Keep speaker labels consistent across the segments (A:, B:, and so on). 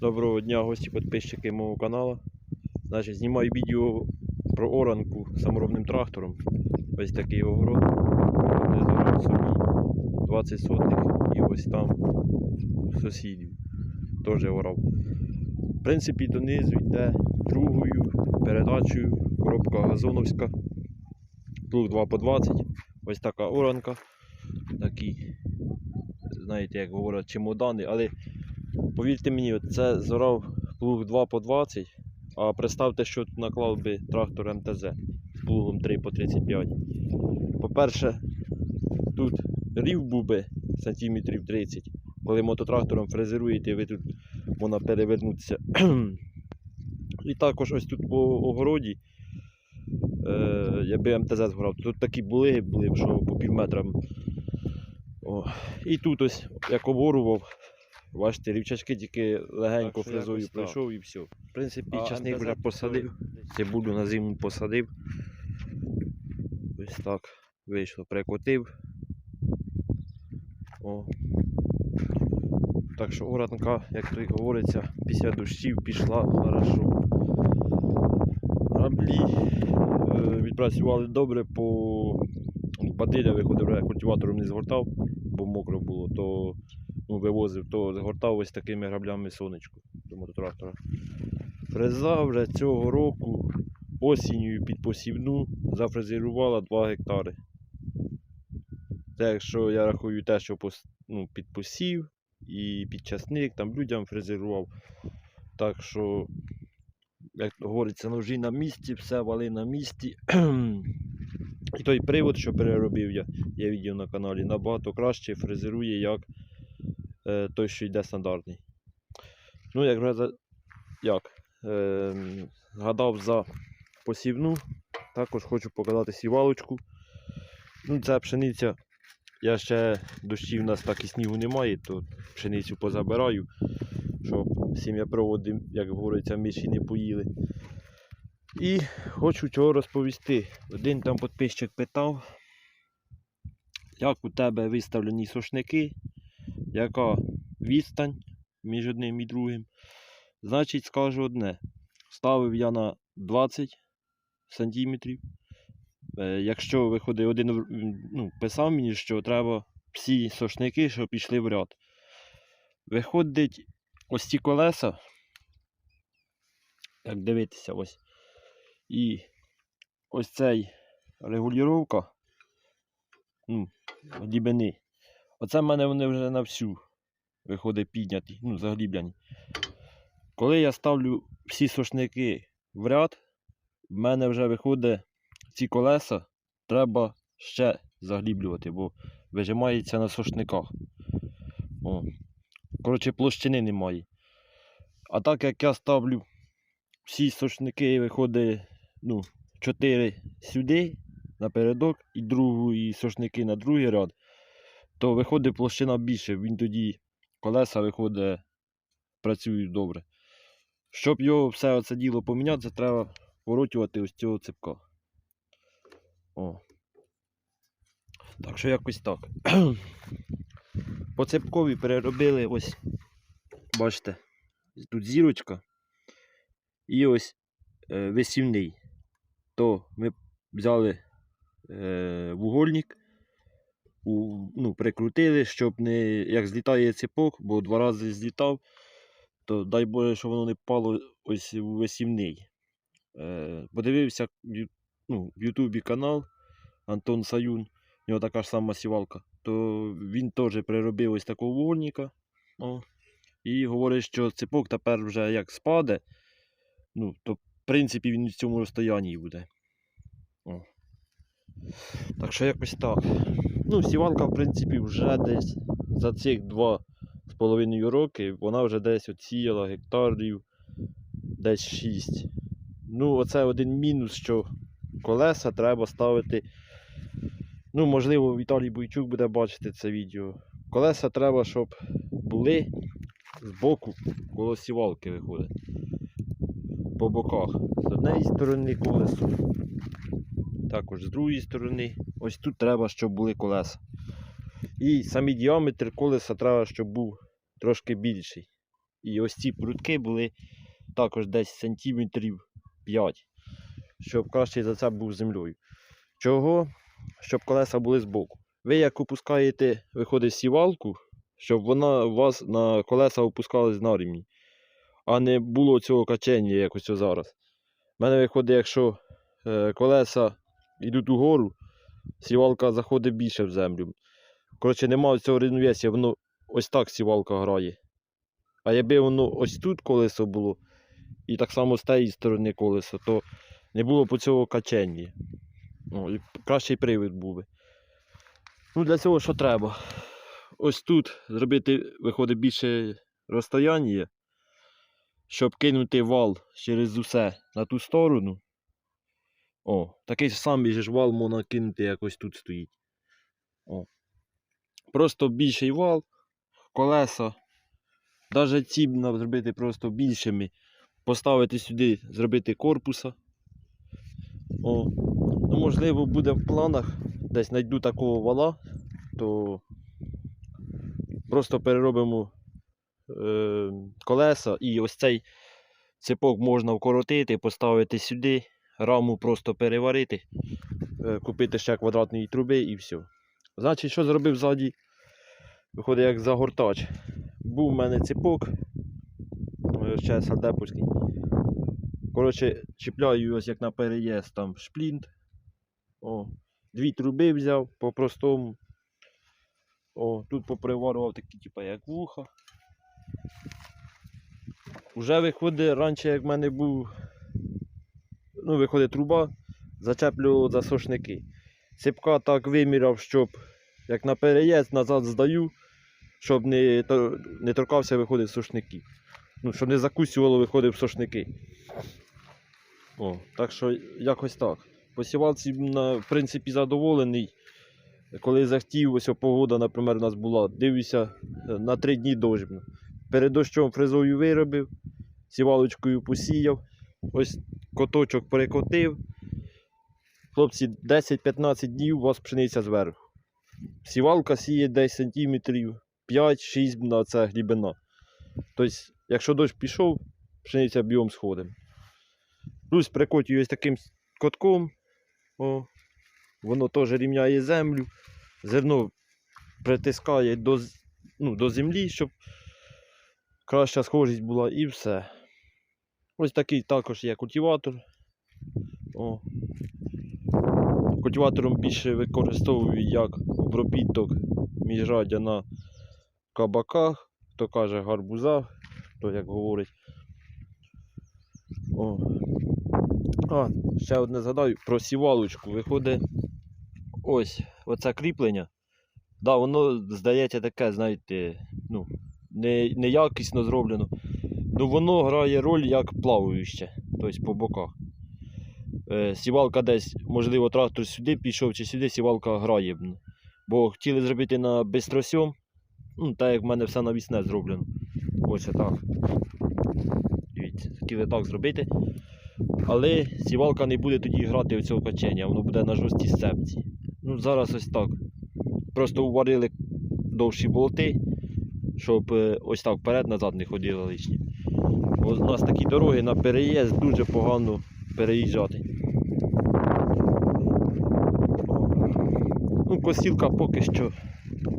A: Доброго дня, гості, підписчики мого каналу. Значить, знімаю відео про оранку саморобним трактором. Ось такий огород. Де собі 20 сотих і ось там сусідів теж орав. В принципі, донизу йде другою передачею коробка газоновська. Плуг 2 по 20. Ось така оранка. Такі, знаєте, як говорять, чемодани, але Повірте мені, це зорав плуг 2 по 20, а представте, що тут наклав би трактор МТЗ з плугом 3 по 35. По-перше, тут рів був би сантиметрів 30. Коли мототрактором фрезеруєте, ви тут можна перевернутися. І також ось тут по огороді, е, якби МТЗ згорав, тут такі були, були що по пів метра. О. І тут ось як оборував, Бачите, рівчачки тільки легенько
B: Так
A: фрезою пройшов і все. В принципі,
B: А
A: часник вже посадив, цибулю на зиму посадив. Ось так вийшло, прикотив. О. Так що оранка, як то й говориться, після дощів пішла хорошо. Граблі е, відпрацювали добре по бадиля виходив, я культиватором не згортав, бо мокро було, то ну, вивозив, то згортав ось такими граблями сонечку до мототрактора. Фреза вже цього року осінню під посівну зафрезерувала 2 гектари. Це якщо я рахую те, що ну, під посів і під часник, там людям фрезерував. Так що, як говориться, ножі на місці, все вали на місці. І той привод, що переробив я, є відео на каналі, набагато краще фрезерує, як той, що йде стандартний. Ну, як вже як? Е, гадав за посівну, також хочу показати сівалочку. Ну, це пшениця. Я ще дощів у нас так і снігу немає, то пшеницю позабираю, щоб сім'япроводи, як говориться, миші не поїли. І хочу чого розповісти. Один там підписчик питав, як у тебе виставлені сошники, яка відстань між одним і другим. Значить, скажу одне. Ставив я на 20 сантиметрів. Е, Якщо виходить один, ну, писав мені, що треба всі сошники, що пішли в ряд. Виходить ось ці колеса, як дивитися, ось. І ось цей регулювання ну, глибини. Оце в мене вони вже на всю виходить підняті, ну, заглібляні. Коли я ставлю всі сошники в ряд, в мене вже виходить ці колеса треба ще загліблювати, бо вижимається на сошниках. О. Коротше, площини немає. А так як я ставлю всі сошники, виходить ну, 4 сюди напередок і другу, і сошники на другий ряд, то виходить площина більше, він тоді колеса виходить, працюють добре. Щоб його все оце діло поміняти, це треба воротювати ось цього цепка. О. Так що якось так. По цепкові переробили ось, бачите, тут зірочка і ось е, висівний. То ми взяли е, вугольник, ну, прикрутили, щоб не як злітає цепок, бо два рази злітав, то дай Боже, щоб воно не впало ось у висівний. Е, подивився в ну, в Ютубі канал Антон Саюн, у нього така ж сама сівалка, то він теж приробив ось такого вугольника. О, і говорить, що цепок тепер вже як спаде, ну, то в принципі він в цьому розстоянні буде. О. Так що якось так. Ну, сівалка, в принципі, вже десь за цих два з половиною роки вона вже десь отсіяла гектарів десь 6. Ну, оце один мінус, що колеса треба ставити. Ну, можливо, Віталій Бойчук буде бачити це відео. Колеса треба, щоб були з боку коло сівалки виходить. По боках. З однієї сторони колесо. Також з другої сторони. Ось тут треба, щоб були колеса. І самі діаметр колеса треба, щоб був трошки більший. І ось ці прутки були також десь сантиметрів 5, щоб кращий зацеп був землею. Чого? Щоб колеса були збоку. Ви як опускаєте, виходить сівалку, щоб вона у вас на колеса опускалась на рівні, а не було цього качення якось зараз. У мене виходить, якщо е, колеса йдуть угору, сівалка заходить більше в землю. Коротше, немає цього рівновесія, воно ось так сівалка грає. А якби воно ось тут колесо було, і так само з тієї сторони колесо, то не було б цього качення. Ну, і кращий привід був би. Ну, для цього що треба? Ось тут зробити, виходить, більше розстояння, щоб кинути вал через усе на ту сторону. О, такий ж самий же вал можна кинути, як тут стоїть. О. Просто більший вал, колеса. Навіть ці зробити просто більшими. Поставити сюди, зробити корпуса. О. Ну, можливо, буде в планах. Десь знайду такого вала, то просто переробимо е, колеса і ось цей цепок можна вкоротити, поставити сюди, раму просто переварити, е, купити ще квадратної труби і все. Значить, що зробив ззаді? Виходить як загортач. Був у мене цепок, е, ще сальдеповський. Коротше, чіпляю ось як на переїзд там шплінт. О, дві труби взяв по-простому. О, тут поприварював такі, типу, як вуха. Уже виходить, раніше як в мене був, ну, виходить труба, зачеплював за сошники. Цепка так виміряв, щоб як на переїзд назад здаю, щоб не, не торкався виходить сошників. Ну, щоб не закусювало виходить в сошники. О, так що якось так. Посівалці, в принципі, задоволений. Коли захотів, ось погода, наприклад, у нас була, дивлюся, е, на три дні дощ. Перед дощом фрезою виробив, сівалочкою посіяв, ось коточок перекотив. Хлопці, 10-15 днів у вас пшениця зверху. Сівалка сіє десь сантиметрів 5-6 на це глибина. Тобто, якщо дощ пішов, пшениця біом сходить. Плюс прикотюю ось таким котком. О, воно теж рівняє землю. Зерно притискає до, ну, до землі, щоб краща схожість була і все. Ось такий також є культиватор. О. Культиватором більше використовую як обробіток міжрадя на кабаках, хто каже гарбузах, хто як говорить. О. А, ще одне згадаю про сівалочку. Виходить ось оце кріплення. Да, воно здається таке, знаєте, не, неякісно зроблено. Ну воно грає роль як плаваюче, тобто по боках. Е, сівалка десь, можливо, трактор сюди пішов чи сюди сівалка грає. Бо хотіли зробити на бистросьом, ну, так як в мене все навісне зроблено. Ось так. Хотіли так зробити. Але сівалка не буде тоді грати оцього качення, воно буде на жорсткій сцепці. Ну, зараз ось так. Просто уварили довші болти, щоб е, ось так вперед-назад не ходили лишні. У нас такі дороги на переїзд дуже погано переїжджати. Ну, косілка поки що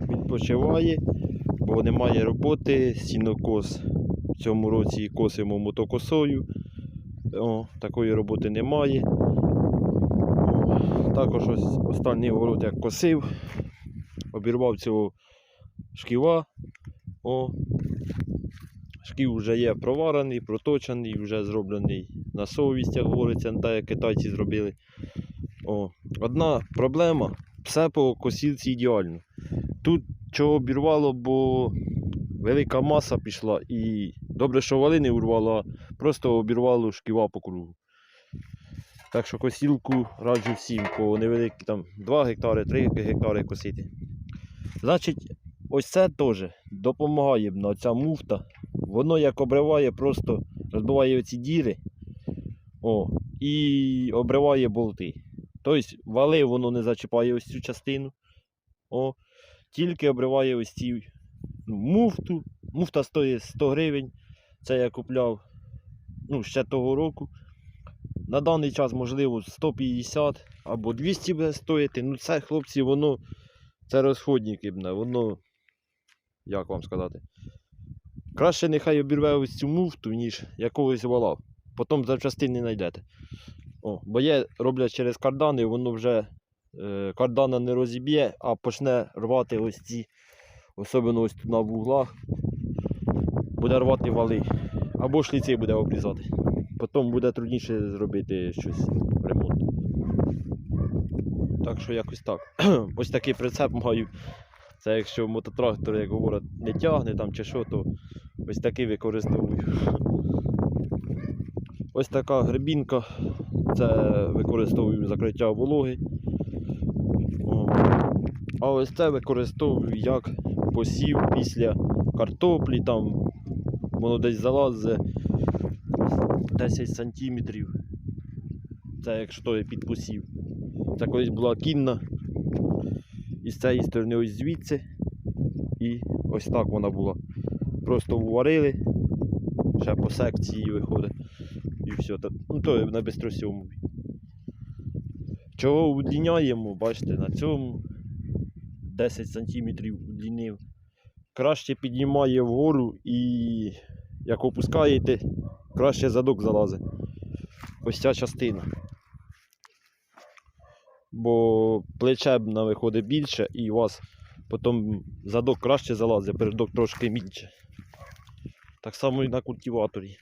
A: відпочиває, бо немає роботи, сінокос в цьому році косимо мотокосою. О, такої роботи немає. Також ось останній город як косив, обірвав цього шківа. О, шків вже є проварений, проточений, вже зроблений на совість, як говориться, так як китайці зробили. О, одна проблема, все по косілці ідеально. Тут чого обірвало, бо велика маса пішла і добре, що вали не урвало, а просто обірвало шківа по кругу. Так що косілку раджу всім, по невеликі там 2 гектари, 3 гектари косити. Значить, ось це теж допомагає на ця муфта. Воно як обриває, просто розбиває оці діри о, і обриває болти. Тобто вали воно не зачіпає ось цю частину. О, тільки обриває ось ці ну, муфту. Муфта стоїть 100 гривень. Це я купляв ну, ще того року. На даний час, можливо, 150 або 200 буде стоїти. Ну, це, хлопці, воно. Це розходники, воно. Як вам сказати? Краще нехай обірве ось цю муфту, ніж якогось вала. Потім запчастин не знайдете. О, бо є, роблять через кардани, воно вже е, кардана не розіб'є, а почне рвати ось ці, особливо ось тут на вуглах, буде рвати вали. Або шліці буде обрізати. Потім буде трудніше зробити щось ремонт. Так що якось так. ось такий прицеп маю. Це якщо мототрактор, як говорять, не тягне там чи що, то ось такий використовую. Ось така гребінка. Це використовую закриття вологи. А ось це використовую як посів після картоплі, там воно десь залазить 10 сантиметрів. Це якщо є під посів. Це колись була кінна. І з цієї сторони ось звідси. І ось так вона була. Просто вварили, ще по секції виходить. І все. Ну то на бистросьому. Чого удліняємо, бачите, на цьому 10 см удлінив. Краще піднімає вгору і як опускаєте, краще задок залазить. Ось ця частина. Бо плече на виходить більше і у вас потім задок краще залазить, передок трошки менше. Так само і на культиваторі.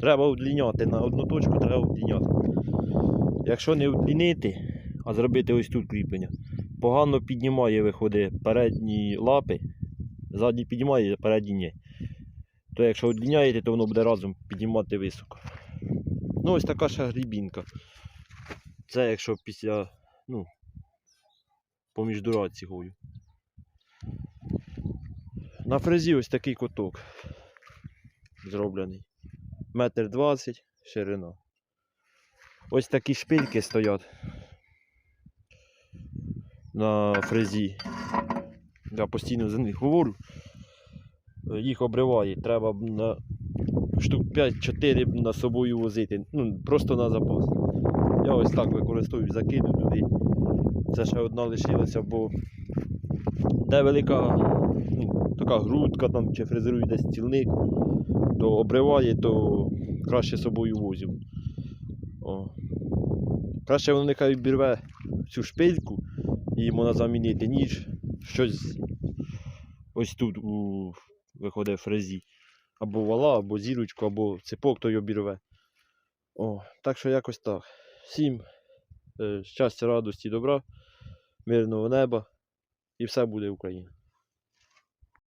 A: Треба удліняти на одну точку, треба удліняти. Якщо не удлінити, а зробити ось тут кріплення, погано піднімає, виходить передні лапи, задні піднімає, передні ні. То якщо удліняєте, то воно буде разом піднімати високо. Ну ось така ще грібінка. Це якщо після, ну, поміж дураці гою. На фрезі ось такий куток зроблений. Метр двадцять ширина. Ось такі шпильки стоять на фрезі. Я постійно за них говорю. Їх обриває. Треба на штук 5-4 на собою возити. Ну, просто на запас. Я ось так використовую, закину туди. Це ще одна лишилася, бо де велика ну, така грудка там чи фрезерує десь цілник, то обриває, то краще собою возю. О. Краще воно нехай обірве цю шпильку і можна замінити, ніж щось ось тут у виходить фрезі. Або вала, або зірочку, або цепок той обірве. О, так що якось так. Всім е, щастя, радості, добра, мирного неба і все буде Україна.